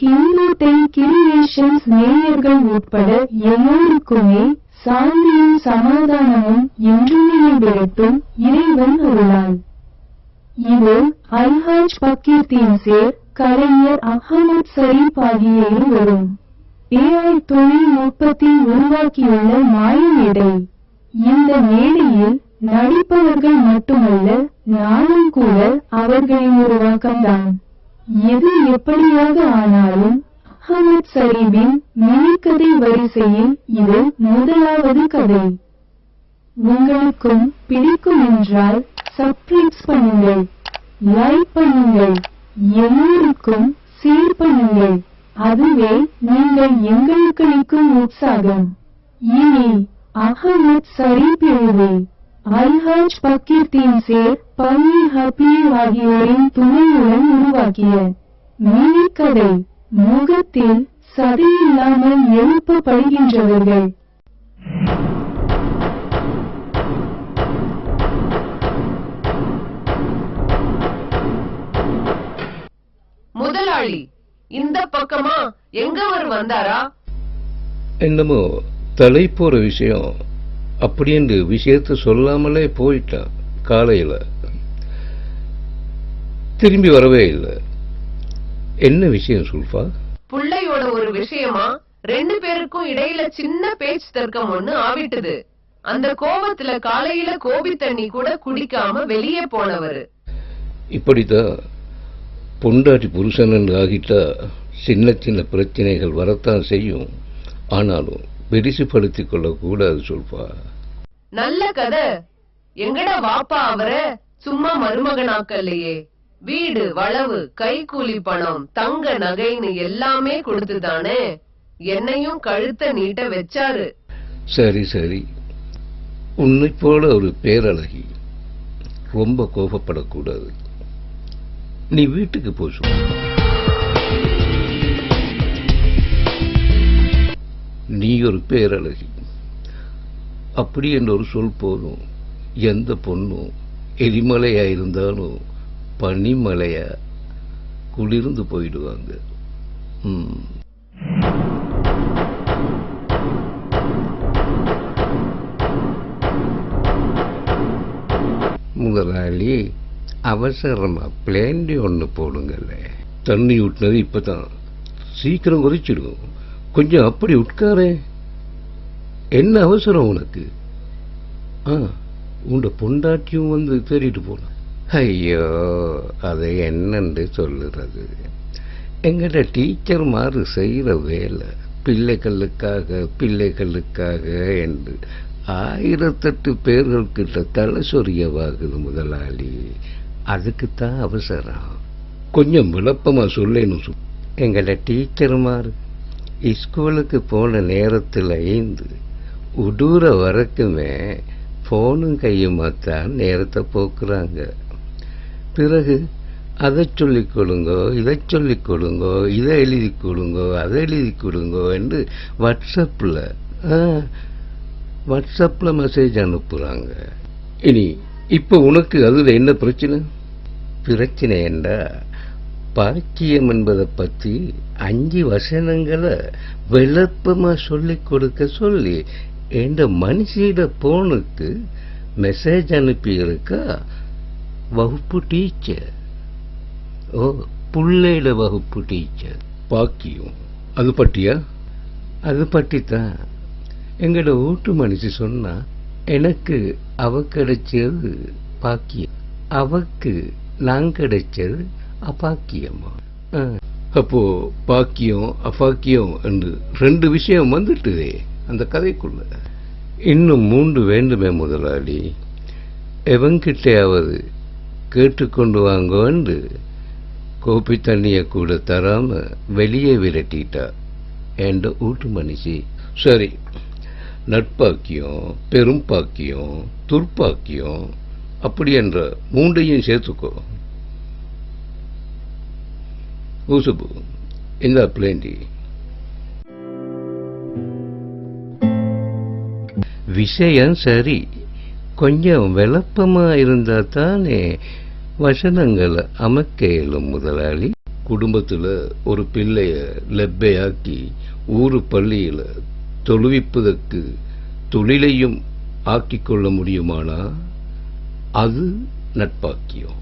கிளிமத்தை creations நேயர்கள் உட்பட எல்லோருக்குமே சாந்தியும் சமாதானமும் என்றுமே பெறட்டும் இறைவன் அருளால். இது அல்ஹாஜ் பக்கீர்த்தின் சேர் கலைஞர் அகமது சரீப் ஆகிய இருவரும். ஏஐ தொழில்நுட்பத்தில் உருவாக்கியுள்ள மாய மேடை. இந்த மேடையில் நடிப்பவர்கள் மட்டுமல்ல நானும் கூட அவர்களின் உருவாக்கம்தான் எது எப்படியாக ஆனாலும் அஹமத் சரீபின் மினிக்கதை வரிசையில் இது முதலாவது கதை. உங்களுக்கும் பிடிக்கும் என்றால் சப்ஸ்கிரைப் பண்ணுங்கள் லைக் பண்ணுங்கள் எல்லோருக்கும் ஷேர் பண்ணுங்கள். அதுவே நீங்கள் எங்களுக்கு உற்சாகம். இனி அகமது சரீப் எழுதி. அல்ஹாஜ் பக்கீர்த்தின் சேர் பன்னி ஹபீர் ஆகியோரின் துணையுடன் உருவாக்கிய மினிக்கதை முகத்தில் சதையில்லாமல் எழுப்பப்படுகின்றவர்கள். முதலாளி இந்த பக்கமா எங்கவர் வந்தாரா? என்னமோ தலை போற விஷயம். அப்படி என்று விஷயத்த சொல்லாமலே போயிட்டான் காலையில. திரும்பி வரவே இல்லை. என்ன விஷயம் சுல்ஃபா? புள்ளையோட ஒரு விஷயமா? ரெண்டு பேருக்கும் இடையில சின்ன பேச்சு தர்க்கம் ஒண்ணு ஆவிட்டுது. அந்த கோபத்துல காலையில கோபி தண்ணி கூட குடிக்காம வெளியே போனவரு. இப்படித்தான் பொண்டாட்டி புருஷன் ஆகிட்டா சின்ன சின்ன பிரச்சனைகள் வரத்தான் செய்யும். ஆனாலும் பெரிசுபடுத்திக் கொள்ளக்கூடாது சொல்பா நல்ல கதை. எங்கடா வாப்பா அவர சும்மா மருமகனாக்கல்லையே. வீடு வளவு கைக்கூலி பணம் தங்க நகைன்னு எல்லாமே கொடுத்துதானே. என்னையும் கழுத்த நீட்ட வச்சாரு. சரி சரி. உன்னை போல ஒரு பேரழகி ரொம்ப கோபப்படக்கூடாது. நீ வீட்டுக்கு போ ஒரு பேரழகி. அப்படி என்ற ஒரு சொல் போதும். எந்த பொண்ணும் எரிமலையா இருந்தாலும் பனிமலையா குளிர்ந்து போயிடுவாங்க. முதலாளி அவசரமா பிளேண்டி ஒன்று போடுங்கல்ல தண்ணி விட்டுனது இப்பதான். சீக்கிரம் குறைச்சிடும் கொஞ்சம் அப்படி உட்காரே. என்ன அவசரம் உனக்கு? ஆ உண்ட பொண்டாட்டியும் வந்து தேடிட்டு போன ஐயோ அதை என்னன்னு சொல்லுறது. எங்கட டீச்சர் மாறு செய்கிற வேலை. பிள்ளைகளுக்காக பிள்ளைகளுக்காக என்று ஆயிரத்தெட்டு பேர்கள்கிட்ட தலை சொரியவாகுது முதலாளி. அதுக்குத்தான் அவசரம். கொஞ்சம் விளப்பமாக சொல்லேன்னு சொல். எங்களை டீச்சர்மார் ஸ்கூலுக்கு போன நேரத்தில் ஐந்து உடூர வரைக்குமே ஃபோனும் கையுமாத்தான் நேரத்தை போக்குறாங்க. பிறகு அதை சொல்லிக் கொடுங்கோ இதை சொல்லிக் கொடுங்கோ இதை எழுதி கொடுங்கோ அதை எழுதி கொடுங்கோ என்று வாட்ஸ்அப்பில் வாட்ஸ்அப்பில் மெசேஜ் அனுப்புகிறாங்க இனி இப்போ உனக்கு அதில் என்ன பிரச்சனை? பிரச்சனை என்றா பாக்கியம் என்பதை பற்றி அஞ்சு வசனங்களை விளப்பமாக சொல்லிக் கொடுக்க சொல்லி என்ற மனுஷியோட போனுக்கு மெசேஜ் அனுப்பியிருக்கா வகுப்பு டீச்சர் ஓ புள்ளையிட வகுப்பு டீச்சர் பாக்கியம். அது பற்றியா அது பற்றி தான் எங்களோட வீட்டு மனுஷி சொன்னா எனக்கு அவ கிடைச்சது பாக்கியம். அவக்கு நான் கிடைச்சது அபாக்கியமா? அப்போ பாக்கியம் அபாக்கியம் என்று ரெண்டு விஷயம் வந்துட்டுதே. அந்த கதைக்குள்ள. இன்னும் மூன்று வேண்டுமே முதலாளி. எவங்கிட்டையாவது கேட்டுக்கொண்டு வாங்கோன்னு கோப்பி தண்ணியை கூட தராம வெளியே விரட்டிட்டா. என்ற ஊட்டு மனுஷி சரி நட்பாக்கியம் பெரும்பாக்கியம் துர்ப்பாக்கியம் அப்படி என்ற மூண்டையும் சேர்த்துக்கோ. ஊசுபு இந்த பிளேண்டி விஷயம் சரி. கொஞ்சம் விளப்பமா இருந்தா தானே வசனங்களை அமைக்க இயலும் முதலாளி. குடும்பத்துல ஒரு பிள்ளைய லெப்பையாக்கி ஊரு பள்ளியில தொழுவிப்பதற்கு தொழிலையும் ஆக்கிக் கொள்ள முடியுமானா? அது நட்பாக்கியம்.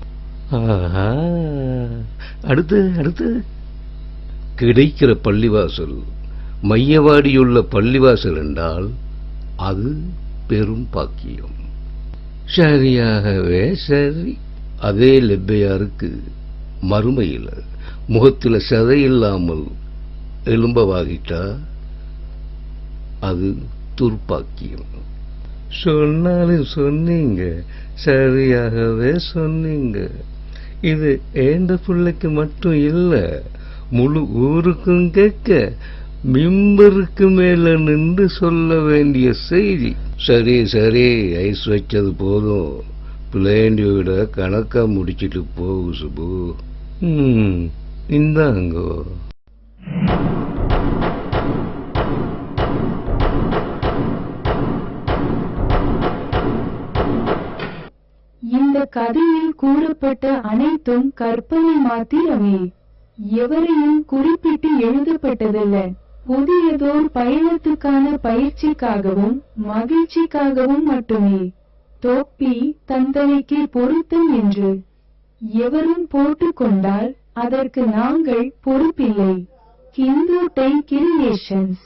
ஆஹா. அடுத்து அடுத்து. கிடைக்கிற பள்ளிவாசல் மையவாடியுள்ள பள்ளிவாசல் என்றால் அது பெரும் பாக்கியம். சரியாகவே சரி. அதே லெப்பையாருக்கு மறுமையில் முகத்துல சதை இல்லாமல் எலும்பவாகிட்டா அது துர்ப்பாக்கியம். சொன்னாலும் சொன்னீங்க சரியாகவே சொன்னீங்க. இது ஏண்ட பிள்ளைக்கு மட்டும் இல்ல முழு ஊருக்கும் கேட்க மிம்பருக்கு மேல நின்று சொல்ல வேண்டிய செய்தி. சரி சரி ஐஸ் வச்சது போதும். பிளேண்டி விட கணக்கா முடிச்சிட்டு போகு சுபு. ம் இந்தாங்கோ. இந்த கதையில் கூறப்பட்ட அனைத்தும் கற்பனை மாத்திரமே. எவரையும் குறிப்பிட்டு எழுதப்பட்டதல்ல. புதியதோர் பயணத்துக்கான பயிற்சிக்காகவும் மகிழ்ச்சிக்காகவும் மட்டுமே. தொப்பி தந்தனைக்கு பொருத்தம் என்று எவரும் போட்டுக்கொண்டால் அதற்கு நாங்கள் பொறுப்பில்லை. Hindu tie creations